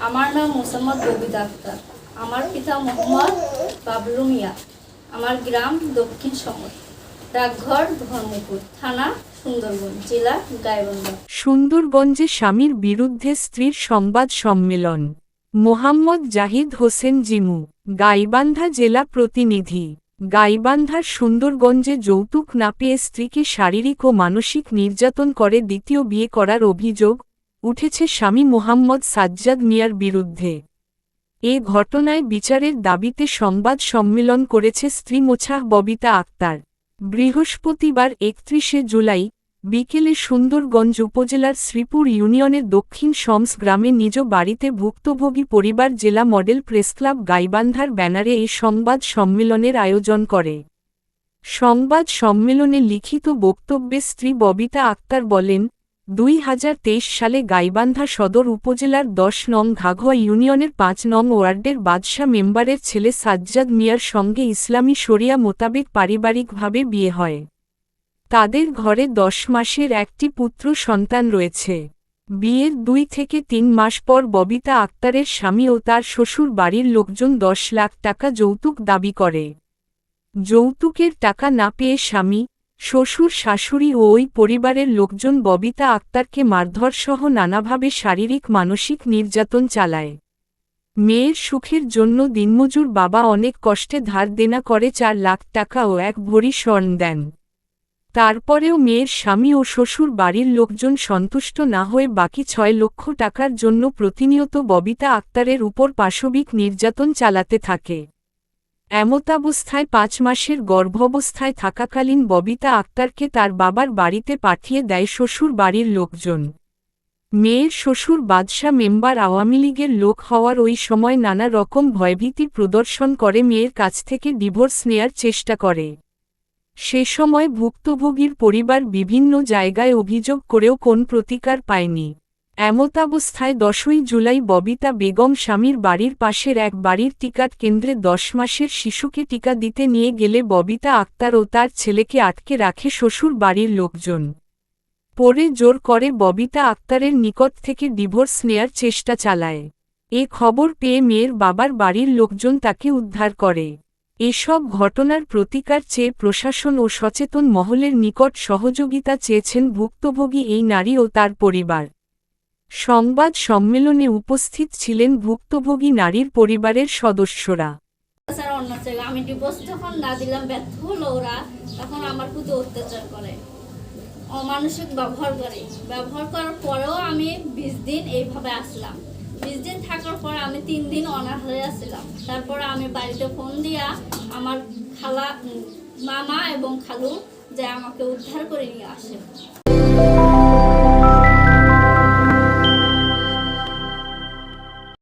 আমার নাম মোসাম্মদ রবি আক্তার। আমার পিতা মোহাম্মদ বাবলু মিয়া। আমার গ্রাম দক্ষিণ শহর। ডাকঘর ধর্মপুর থানা সুন্দরগঞ্জে স্বামীর বিরুদ্ধে স্ত্রীর সংবাদ সম্মেলন। মোহাম্মদ জাহিদ হোসেন জিমু গাইবান্ধা জেলা প্রতিনিধি। গাইবান্ধার সুন্দরগঞ্জে যৌতুক না পেয়ে স্ত্রীকে শারীরিক ও মানসিক নির্যাতন করে দ্বিতীয় বিয়ে করার অভিযোগ উঠেছে স্বামী মোহাম্মদ সাজ্জাদ মিয়ার বিরুদ্ধে। এ ঘটনায় বিচারের দাবিতে সংবাদ সম্মেলন করেছে স্ত্রী মোছাহ ববিতা আক্তার। বৃহস্পতিবার একত্রিশে জুলাই বিকেলে সুন্দরগঞ্জ উপজেলার শ্রীপুর ইউনিয়নের দক্ষিণ শমস গ্রামে নিজ বাড়িতে ভুক্তভোগী পরিবার জেলা মডেল প্রেসক্লাব গাইবান্ধার ব্যানারে এই সংবাদ সম্মেলনের আয়োজন করে। সংবাদ সম্মেলনে লিখিত বক্তব্যে স্ত্রী ববিতা আক্তার বলেন, দুই হাজার তেইশ সালে গাইবান্ধা সদর উপজেলার দশ নং ঘাঘোয়া ইউনিয়নের পাঁচ নং ওয়ার্ডের বাদশা মেম্বারের ছেলে সাজ্জাদ মিয়ার সঙ্গে ইসলামী শরিয়া মোতাবেক পারিবারিকভাবে বিয়ে হয়। তাদের ঘরে দশ মাসের একটি পুত্র সন্তান রয়েছে। বিয়ের দুই থেকে তিন মাস পর ববিতা আক্তারের স্বামী ও তার শ্বশুর বাড়ির লোকজন দশ লাখ টাকা যৌতুক দাবি করে। যৌতুকের টাকা না পেয়ে স্বামী, শ্বশুর, শাশুড়ি ও ওই পরিবারের লোকজন ববিতা আক্তারকে মারধরসহ নানাভাবে শারীরিক, মানসিক নির্যাতন চালায়। মেয়ের সুখের জন্য দিনমজুর বাবা অনেক কষ্টে ধার দেনা করে চার লাখ টাকা ও এক ভরি স্বর্ণ দেন। তারপরেও মেয়ের স্বামী ও শ্বশুর বাড়ির লোকজন সন্তুষ্ট না হয়ে বাকি ছয় লক্ষ টাকার জন্য প্রতিনিয়ত ববিতা আক্তারের উপর পাশবিক নির্যাতন চালাতে থাকে। এমতাবস্থায় পাঁচ মাসের গর্ভাবস্থায় থাকাকালীন ববিতা আক্তারকে তার বাবার বাড়িতে পাঠিয়ে দেয় শ্বশুর বাড়ির লোকজন। মেয়ের শ্বশুর বাদশা মেম্বার আওয়ামী লীগের লোক হওয়ার ওই সময় নানা রকম ভয়ভীতি প্রদর্শন করে মেয়ের কাছ থেকে ডিভোর্স নেয়ার চেষ্টা করে। সে সময় ভুক্তভোগীর পরিবার বিভিন্ন জায়গায় অভিযোগ করেও কোন প্রতিকার পায়নি। এমতাবস্থায় দশই জুলাই ববিতা বেগম স্বামীর বাড়ির পাশের এক বাড়ির টিকাট কেন্দ্রে দশ মাসের শিশুকে টিকা দিতে নিয়ে গেলে ববিতা আক্তার ও তার ছেলেকে আটকে রাখে শ্বশুর বাড়ির লোকজন। পরে জোর করে ববিতা আক্তারের নিকট থেকে ডিভোর্স নেয়ার চেষ্টা চালায়। এ খবর পেয়ে মেয়ের বাবার বাড়ির লোকজন তাকে উদ্ধার করে। এসব ঘটনার প্রতিকার চেয়ে প্রশাসন ও সচেতন মহলের নিকট সহযোগিতা চেয়েছেন ভুক্তভোগী এই নারী ও তার পরিবার। সংবাদ সম্মেলনে উপস্থিত ছিলেন ভুক্তভোগী নারীর পরিবারের সদস্যরা। অমানসিক ব্যবহার করে। ব্যবহার করার পরেও আমি বিশ দিন এইভাবে আসলাম। বিশ দিন থাকার পর আমি তিন দিন অনার হয়ে আসছিলাম। তারপর আমি বাড়িতে ফোন দিয়া আমার খালা মামা এবং খালু যে আমাকে উদ্ধার করে নিয়ে আসে।